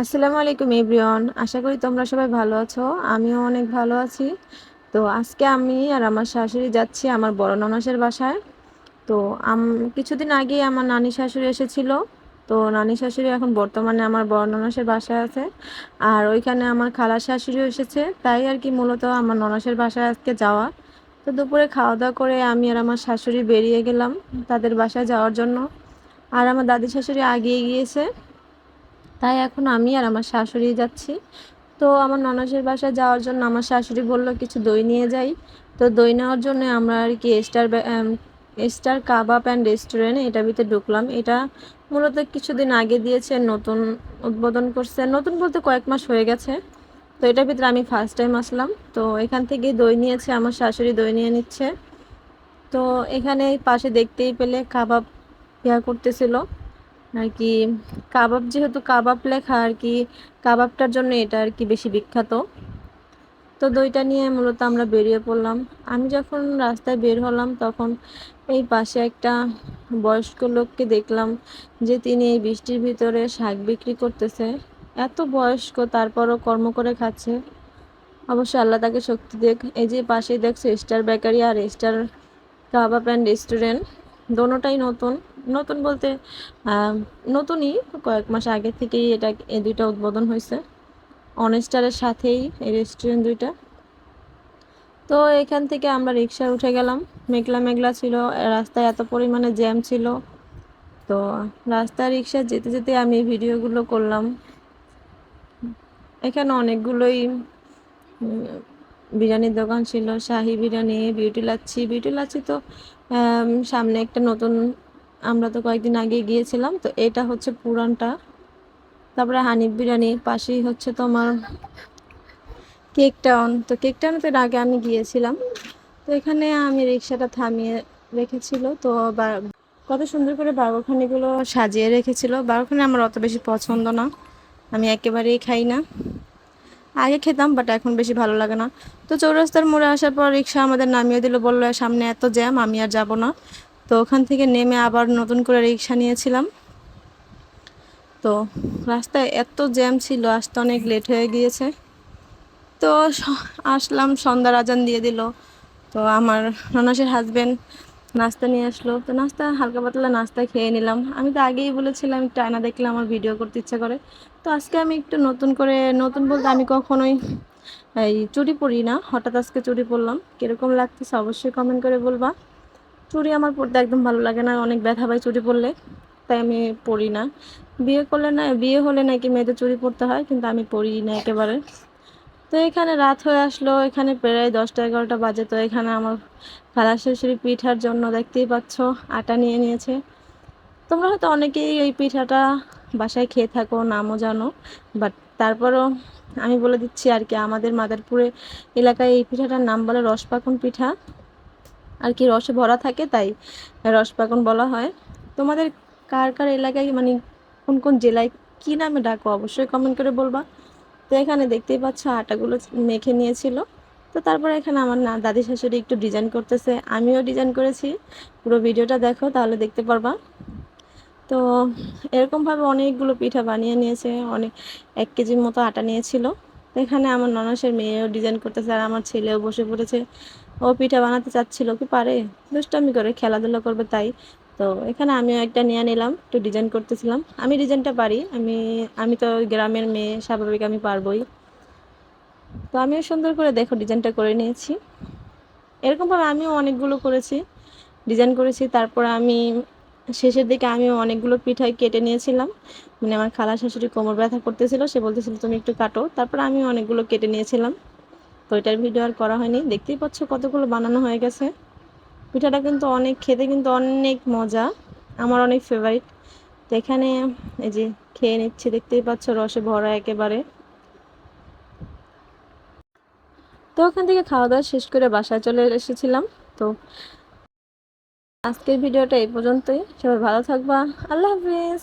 আসসালামু আলাইকুম এভরিওয়ান। আশা করি তোমরা সবাই ভালো আছো। আমিও অনেক ভালো আছি। তো আজকে আমি আর আমার শাশুড়ি যাচ্ছি আমার বড় ননাসের বাসায়। তো কিছুদিন আগে আমার নানি শাশুড়ি এসেছিল। তো নানি শাশুড়ি এখন বর্তমানে আমার বড় ননাসের বাসায় আছে। আর ওইখানে আমার খালা শাশুড়িও এসেছে। তাই আর কি মূলত আমার ননাসের বাসায় আজকে যাওয়া। তো দুপুরে খাওয়া দাওয়া করে আমি আর আমার শাশুড়ি বেরিয়ে গেলাম তাদের বাসায় যাওয়ার জন্য। আর আমার দাদি শাশুড়ি আগিয়ে গিয়েছে। তাই এখন আমি আর আমার শাশুড়ি যাচ্ছি। তো আমার ননাসের বাসায় যাওয়ার জন্য আমার শাশুড়ি বলল, কিছু দই নিয়ে যাই। তো দই নেওয়ার জন্য আমরা আর কি Star Star Kabab and Restaurant এটা ভিতরে ঢুকলাম। এটা মূলত কিছুদিন আগে দিয়েছে, নতুন উদ্বোধন করছে। নতুন বলতে কয়েক মাস হয়ে গেছে। তো এটার ভিতরে আমি ফার্স্ট টাইম আসলাম। তো এখান থেকে দই নিয়েছে, আমার শাশুড়ি দই নিয়ে নিচ্ছে। তো এখানে পাশে দেখতেই পেলে কাবাব ইয়া করতেছিল। আর কি কাবাব যেহেতু কাবাব লেখা আর কি, কাবাবটার জন্য এটা আর কি বেশি বিখ্যাত। তো দইটা নিয়ে মূলত আমরা বেরিয়ে পড়লাম। আমি যখন রাস্তায় বের হলাম তখন এই পাশে একটা বয়স্ক লোককে দেখলাম যে তিনি এই বৃষ্টির ভিতরে শাক বিক্রি করতেছে। এত বয়স্ক, তারপরও কর্ম করে খাচ্ছে। অবশ্য আল্লাহ তাকে শক্তি দেখ এই যে পাশেই দেখছ, স্টার বেকারি আর স্টার কাবাব অ্যান্ড রেস্টুরেন্ট, দোনোটাই নতুন। নতুন বলতে নতুনই কয়েক মাস আগে থেকেই এটা এই দুইটা উদ্বোধন হয়েছে। অনেস্টারের সাথেই এই রেস্টুরেন্ট দুইটা। তো এখান থেকে আমরা রিক্সায় উঠে গেলাম। মেঘলা মেঘলা ছিল, রাস্তায় এত পরিমাণে জ্যাম ছিল। তো রাস্তায় রিক্সা যেতে যেতে আমি ভিডিওগুলো করলাম। এখানে অনেকগুলোই বিরিয়ানির দোকান ছিল, শাহি বিরিয়ানি, বিউটি লাচ্ছি। বিউটি লাচ্ছি তো সামনে একটা নতুন আমরা তো কয়েকদিন আগে গিয়েছিলাম, তো এটা হচ্ছে পুরানটা। তারপরে হানিফ বিরিয়ানি, পাশেই হচ্ছে তোমার কেক টাউন। তো কেক টাউনে তো আগে আমি গিয়েছিলাম, তো এখানে আমি রিক্সাটা থামিয়ে রেখেছিল, তো কত সুন্দর করে বারোখানিগুলো সাজিয়ে রেখেছিল। বারোখানি আমার অত বেশি পছন্দ না, আমি একেবারেই খাই না। আগে খেতাম, বাট এখন বেশি ভালো লাগে না। তো চৌরাস্তার মোড়ে আসার পর রিক্সা আমাদের নামিয়ে দিল, বলল, সামনে এত জ্যাম, আমি আর যাব না। তো ওখান থেকে নেমে আবার নতুন করে রিক্সা নিয়েছিলাম। তো রাস্তায় এত জ্যাম ছিল, আসতে অনেক লেট হয়ে গিয়েছে। তো আসলাম, সন্ধ্যার আজান দিয়ে দিল। তো আমার ননাসের হাজব্যান্ড নাস্তা নিয়ে আসলো। তো নাস্তা, হালকা পাতলা নাস্তা খেয়ে নিলাম। আমি তো আগেই বলেছিলাম, একটু আয়না দেখলে আমার ভিডিও করতে ইচ্ছা করে। তো আজকে আমি একটু নতুন করে, নতুন বলতে আমি কখনোই এই চুরি পরি না। হঠাৎ আজকে চুরি পরলাম কীরকম লাগতেছে অবশ্যই কমেন্ট করে বলবা। চুড়ি আমার পরতে একদম ভালো লাগে না, অনেক ব্যথা পাই চুড়ি পরলে, তাই আমি পরি না। বিয়ে করলে না, বিয়ে হলে নাকি মেয়েদের চুড়ি পরতে হয়, কিন্তু আমি পরি না একেবারে। তো এখানে রাত হয়ে আসলো, এখানে প্রায় দশটা এগারোটা বাজে, তো এখানে আমার খালা শাশুড়ি পিঠার জন্য দেখতেই পাচ্ছ, আটা নিয়ে নিয়েছে। তোমরা হয়তো অনেকেই ওই পিঠাটা বাসায় খেয়ে থাকো, নামও জানো বাট তারপরও আমি বলে দিচ্ছি আর কি, আমাদের মাদারপুরে এলাকায় এই পিঠাটার নাম বলে রসপাকুন পিঠা। আর কি রসে ভরা থাকে, তাই রসপাকন বলা হয়। তোমাদের কার কার এলাকায় মানে কোন কোন জেলায় কী নামে ডাকো অবশ্যই কমেন্ট করে বলবা। তো এখানে দেখতেই পাচ্ছ আটাগুলো মেখে নিয়েছিল। তো তারপরে এখানে আমার না দাদি শাশুড়ি একটু ডিজাইন করতেছে, আমিও ডিজাইন করেছি। পুরো ভিডিওটা দেখো, তাহলে দেখতে পারবা। তো এরকমভাবে অনেকগুলো পিঠা বানিয়ে নিয়েছে, অনেক এক কেজির মতো আটা নিয়েছিল। এখানে আমার ননাসের মেয়েও ডিজাইন করতেছে আর আমার ছেলেও বসে পড়েছে। ও পিঠা বানাতে চাচ্ছিল, কি পারে? দুষ্টামি করে খেলাধুলা করবে তাই। তো এখানে আমিও একটা নিয়ে নিলাম, একটু ডিজাইন করতেছিলাম। আমি ডিজাইনটা পারি, আমি আমি তো গ্রামের মেয়ে, স্বাভাবিক আমি পারবই। তো আমিও সুন্দর করে দেখো ডিজাইনটা করে নিয়েছি। এরকমভাবে আমিও অনেকগুলো করেছি ডিজাইন করেছি। তারপর আমি শেষের দিকে আমিও অনেকগুলো পিঠাই কেটে নিয়েছিলাম। মানে আমার খালা শাশুড়ি কোমর ব্যথা করতেছিল, সে বলতেছিল, তুমি একটু কাটো। তারপর আমি অনেকগুলো কেটে নিয়েছিলাম। তো এটার ভিডিও আর করা হয়নি। দেখতেই পাচ্ছ কতগুলো বানানো হয়ে গেছে। পিঠাটা কিন্তু অনেক, খেতে কিন্তু অনেক মজা। আমার অনেক ফেভারিট তো এখানে এই যে খেয়ে নিচ্ছে, দেখতেই পাচ্ছ রসে ভরা একেবারে। তো ওখান থেকে খাওয়া দাওয়া শেষ করে বাসায় চলে এসেছিলাম। তো আজকের ভিডিওটা এই পর্যন্তই। সবাই ভালো থাকবা। আল্লাহ হাফিজ।